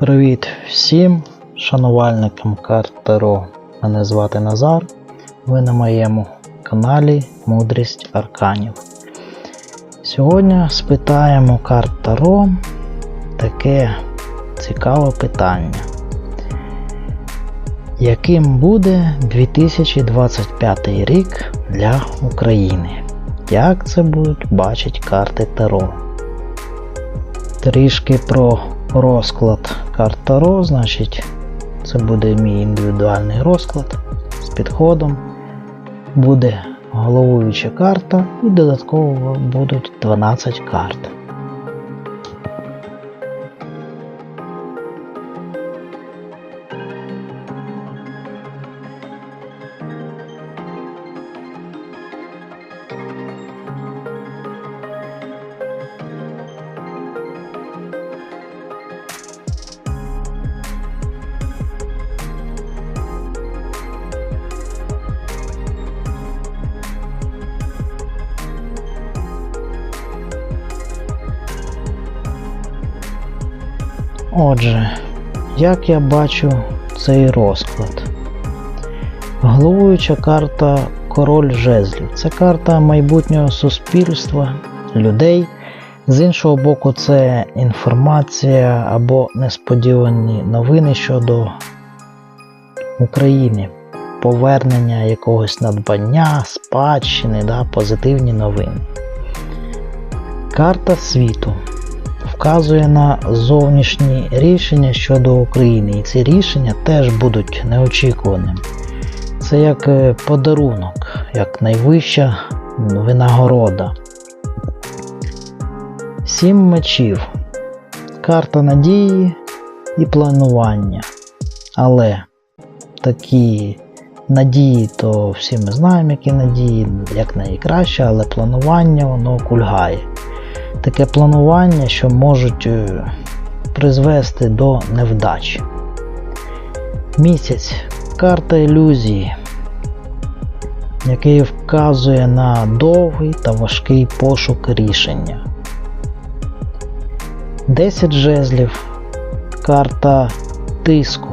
Привіт всім шанувальникам карт Таро. Мене звати Назар. Ви на моєму каналі Мудрість Арканів. Сьогодні спитаємо карт Таро таке цікаве питання. Яким буде 2025 рік для України? Як це будуть бачити карти Таро? Трішки про розклад карт Таро, значить, це буде мій індивідуальний розклад з підходом. Буде головуюча карта і додатково будуть 12 карт. Отже, як я бачу цей розклад? Головуюча карта Король жезлів. Це карта майбутнього суспільства, людей. З іншого боку, це інформація або несподівані новини щодо України, повернення якогось надбання, спадщини, да, позитивні новини. Карта світу вказує на зовнішні рішення щодо України, і ці рішення теж будуть неочікуваними. Це як е, подарунок, як найвища винагорода. Сім мечів. Карта надії і планування. Але такі надії, то всі ми знаємо, які надії, як найкраще, але планування воно кульгає таке планування, що можуть е, призвести до невдачі. Місяць карта ілюзії, який вказує на довгий та важкий пошук рішення. 10 жезлів, карта тиску,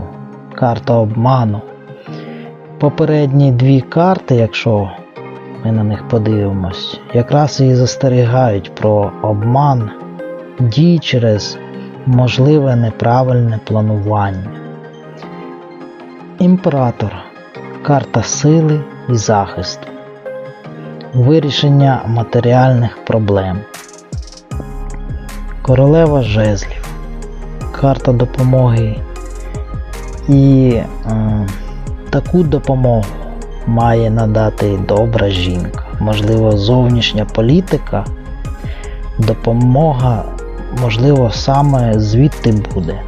карта обману. Попередні дві карти, якщо ми на них подивимось, якраз і застерігають про обман дій через можливе неправильне планування. Імператор карта сили і захисту, вирішення матеріальних проблем. Королева жезлів, карта допомоги і е, таку допомогу має надати добра жінка. Можливо, зовнішня політика, допомога, можливо, саме звідти буде.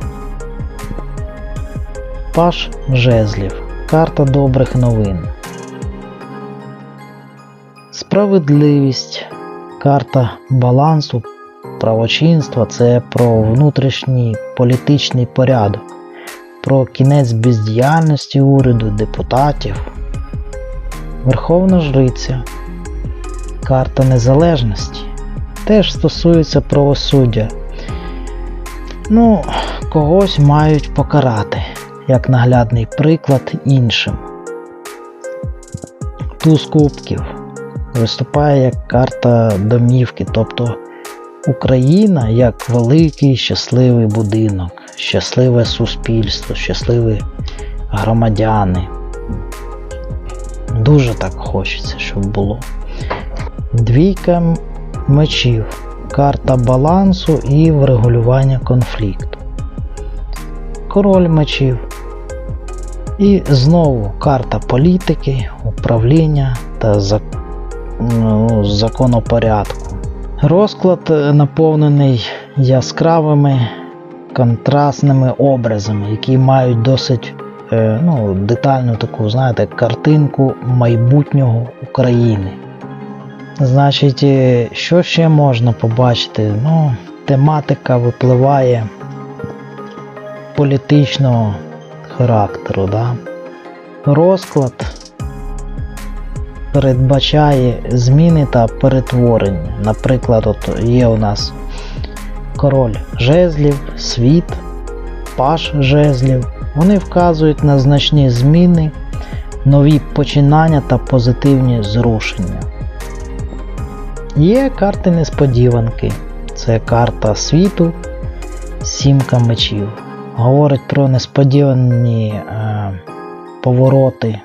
Паш жезлів. Карта добрих новин. Справедливість. Карта балансу, правочинства це про внутрішній політичний порядок, про кінець бездіяльності уряду, депутатів. Верховна Жриця, карта незалежності теж стосується правосуддя. Ну, когось мають покарати, як наглядний приклад іншим. Туз кубків виступає як карта домівки, тобто Україна як великий щасливий будинок, щасливе суспільство, щасливі громадяни. Дуже так хочеться, щоб було. Двійка мечів. Карта балансу і врегулювання конфлікту. Король мечів. І знову карта політики, управління та ну, законопорядку. Розклад наповнений яскравими контрастними образами, які мають досить Е, ну, детальну таку, знаєте, картинку майбутнього України. Значить, е, що ще можна побачити? Ну, тематика випливає політичного характеру. Да? Розклад передбачає зміни та перетворення. Наприклад, от є у нас король жезлів, світ паш жезлів. Вони вказують на значні зміни, нові починання та позитивні зрушення. Є карти несподіванки. Це карта світу, сімка мечів. Говорить про несподівані е, повороти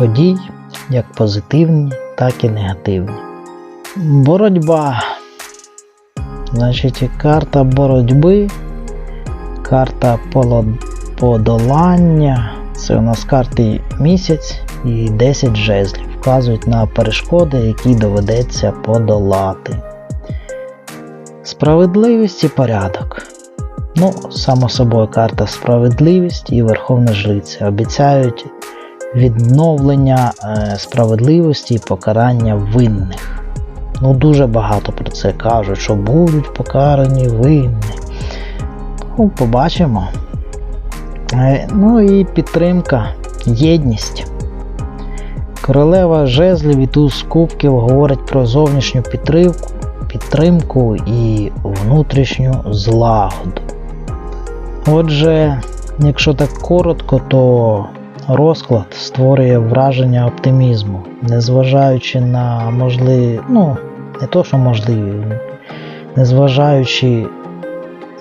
подій, як позитивні, так і негативні. Боротьба. Значить, карта боротьби, карта подолання. Це у нас карти місяць і 10 жезлів. Вказують на перешкоди, які доведеться подолати. Справедливість і порядок. Ну, само собою, карта справедливість і Верховна Жриця обіцяють відновлення е, справедливості і покарання винних. Ну, дуже багато про це кажуть, що будуть покарані винні. Ну, побачимо. Е, Ну і підтримка, єдність. Королева жезлів і туз кубків говорить про зовнішню підтримку, підтримку і внутрішню злагоду. Отже, якщо так коротко, то розклад створює враження оптимізму, незважаючи на можливі, ну, не то, що можливі, незважаючи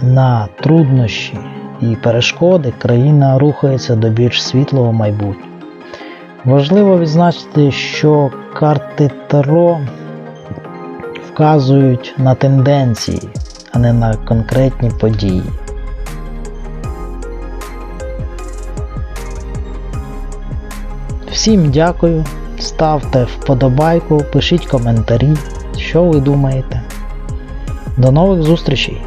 на труднощі і перешкоди, країна рухається до більш світлого майбутнього. Важливо відзначити, що карти Таро вказують на тенденції, а не на конкретні події. Всім дякую, ставте вподобайку, пишіть коментарі, що ви думаєте. До нових зустрічей!